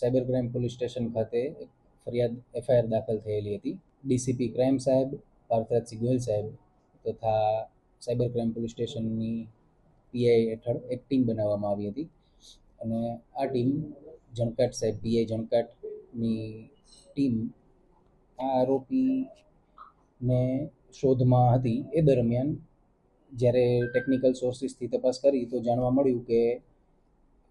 Cyber crime police station ખાતે ફરિયાદ FIR દાખલ થયેલી હતી. ડીસીપી ક્રાઇમ સાહેબ, પાર્થરાજસિંહ ગોયલ સાહેબ તથા સાયબર ક્રાઇમ પોલીસ સ્ટેશનની પીઆઈ હેઠળ એક ટીમ બનાવવામાં આવી હતી અને આ ટીમ જણકાટ સાહેબ, પીઆઈ જણકાટની ટીમ આ આરોપીને શોધમાં હતી. એ દરમિયાન જ્યારે ટેકનિકલ સોર્સિસથી તપાસ કરી તો જાણવા મળ્યું કે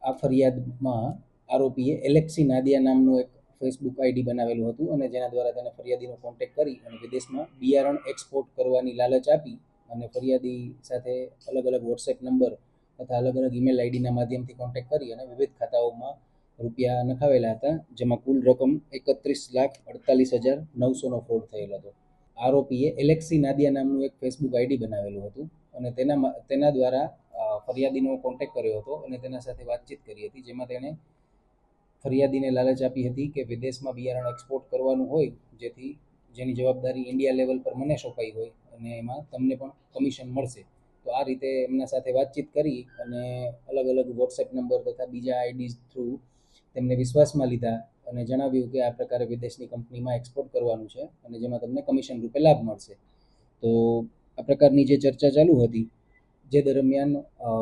આ ફરિયાદમાં આરોપીએ એલેક્સી નાદિયા નામનું એક ફેસબુક આઈડી બનાવેલું હતું અને જેના દ્વારા તેને ફરિયાદીનો કોન્ટેક્ટ કરી અને વિદેશમાં બિયારણ એક્સપોર્ટ કરવાની લાલચ આપી અને ફરિયાદી સાથે અલગ અલગ વોટ્સએપ નંબર તથા અલગ અલગ ઈમેલ આઈડીના માધ્યમથી કોન્ટેક્ટ કરી અને વિવિધ ખાતાઓમાં રૂપિયા નખાવેલા હતા, જેમાં કુલ રકમ એકત્રીસ લાખ અડતાલીસ હજાર નવસોનો ફ્રોડ થયેલો હતો. આરોપીએ એલેક્સી નાદિયા નામનું એક ફેસબુક આઈડી બનાવેલું હતું અને તેના તેના દ્વારા ફરિયાદીનો કોન્ટેક્ટ કર્યો હતો અને તેના સાથે વાતચીત કરી હતી, જેમાં તેણે ફરિયાદીને લાલચ આપી હતી કે વિદેશમાં બિયારણ એક્સપોર્ટ કરવાનું હોય, જેથી જેની જવાબદારી ઇન્ડિયા લેવલ પર મને સોંપાઈ હોય અને એમાં તમને પણ કમિશન મળશે. તો આ રીતે એમના સાથે વાતચીત કરી અને અલગ અલગ વોટ્સએપ નંબર તથા બીજા આઈડીઝ થ્રુ તેમને વિશ્વાસમાં લીધા અને જણાવ્યું કે આ પ્રકારે વિદેશની કંપનીમાં એક્સપોર્ટ કરવાનું છે અને જેમાં તમને કમિશન રૂપે લાભ મળશે. તો આ પ્રકારની જે ચર્ચા ચાલુ હતી, જે દરમિયાન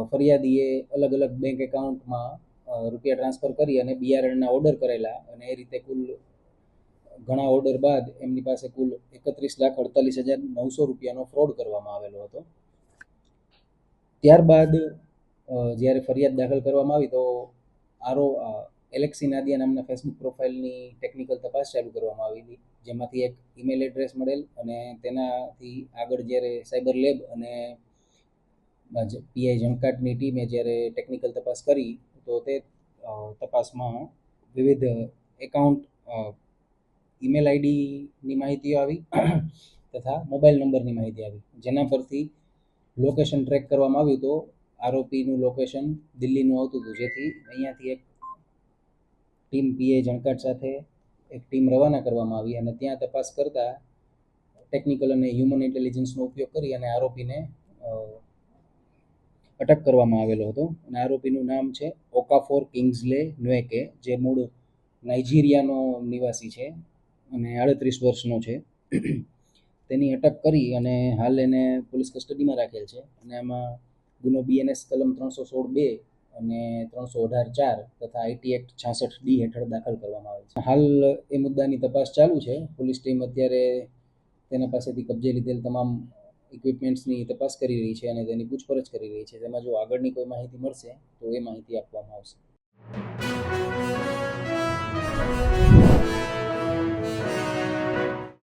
ફરિયાદીએ અલગ અલગ બેંક એકાઉન્ટમાં રૂપિયા ટ્રાન્સફર કરી અને બિયારણના ઓર્ડર કરેલા અને એ રીતે કુલ ઘણા ઓર્ડર બાદ એમની પાસે કુલ એકત્રીસ લાખ અડતાલીસ હજાર નવસો રૂપિયાનો ફ્રોડ કરવામાં આવેલો હતો. ત્યારબાદ જ્યારે ફરિયાદ દાખલ કરવામાં આવી તો આરો એલેક્સી નાદિયા નામના ફેસબુક પ્રોફાઇલની ટેકનિકલ તપાસ ચાલુ કરવામાં આવી હતી, જેમાંથી એક ઈમેલ એડ્રેસ મળેલ અને તેનાથી આગળ જ્યારે સાયબર લેબ અને પીઆઈ જણકાટની ટીમે જ્યારે ટેકનિકલ તપાસ કરી તો તે તપાસમાં વિવિધ એકાઉન્ટ ઈમેલ આઈડીની માહિતીઓ આવી તથા મોબાઈલ નંબરની માહિતી આવી. જેના પરથી લોકેશન ટ્રેક કરવામાં આવ્યું તો આરોપીનું લોકેશન દિલ્હીનું આવતું હતું. જેથી અહીંયાથી એક ટીમ પીએ જણકાટ સાથે એક ટીમ રવાના કરવામાં આવી અને ત્યાં તપાસ કરતા ટેકનિકલ અને હ્યુમન ઇન્ટેલિજન્સનો ઉપયોગ કરી અને આરોપીને અટક કરવામાં આવેલો હતો અને આરોપીનું નામ છે ઓકાફોર કિંગ્સલે ન્વેકે, જે મૂળ નાઇજીરિયાનો નિવાસી છે અને આડત્રીસ વર્ષનો છે. તેની અટક કરી અને હાલ એને પોલીસ કસ્ટડીમાં રાખેલ છે અને આમાં ગુનો બીએનએસ કલમ ત્રણસો સોળ બે અને ત્રણસો અઢાર ચાર તથા આઈટી એક્ટ છાસઠ ડી હેઠળ દાખલ કરવામાં આવે છે. હાલ એ મુદ્દાની તપાસ ચાલુ છે. પોલીસ ટીમ અત્યારે તેના પાસેથી કબજે લીધેલ તમામ ઇક્વિપમેન્ટ્સની તપાસ કરી રહી છે અને તેની પૂછપરછ કરી રહી છે. તેમાં જો આગળની કોઈ માહિતી મળશે, તો એ માહિતી આપવામાં આવશે.